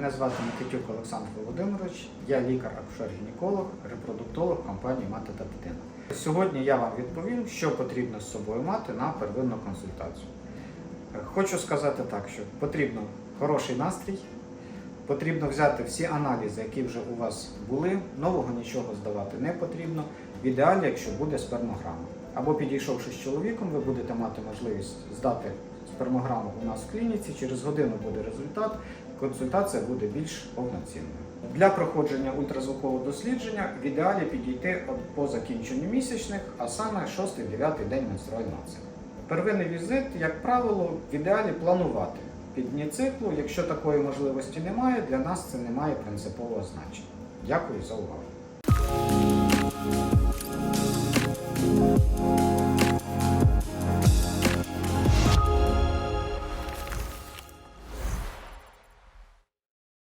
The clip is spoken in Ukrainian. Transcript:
Мене звати Никитюк Олександр Володимирович, я лікар-акушер-гінеколог, репродуктолог компанії Мати та дитина. Сьогодні я вам відповім, що потрібно з собою мати на первинну консультацію. Хочу сказати так, що потрібно хороший настрій, потрібно взяти всі аналізи, які вже у вас були, нового нічого здавати не потрібно. В ідеалі, якщо буде спермограма. Або підійшовши з чоловіком, ви будете мати можливість здати спермограму у нас в клініці. Через годину буде результат. Консультація буде більш повноцінною. Для проходження ультразвукового дослідження в ідеалі підійти по закінченню місячних, а саме 6-9 день менструального циклу. Первинний візит, як правило, в ідеалі планувати під дні циклу. Якщо такої можливості немає, для нас це не має принципового значення. Дякую за увагу.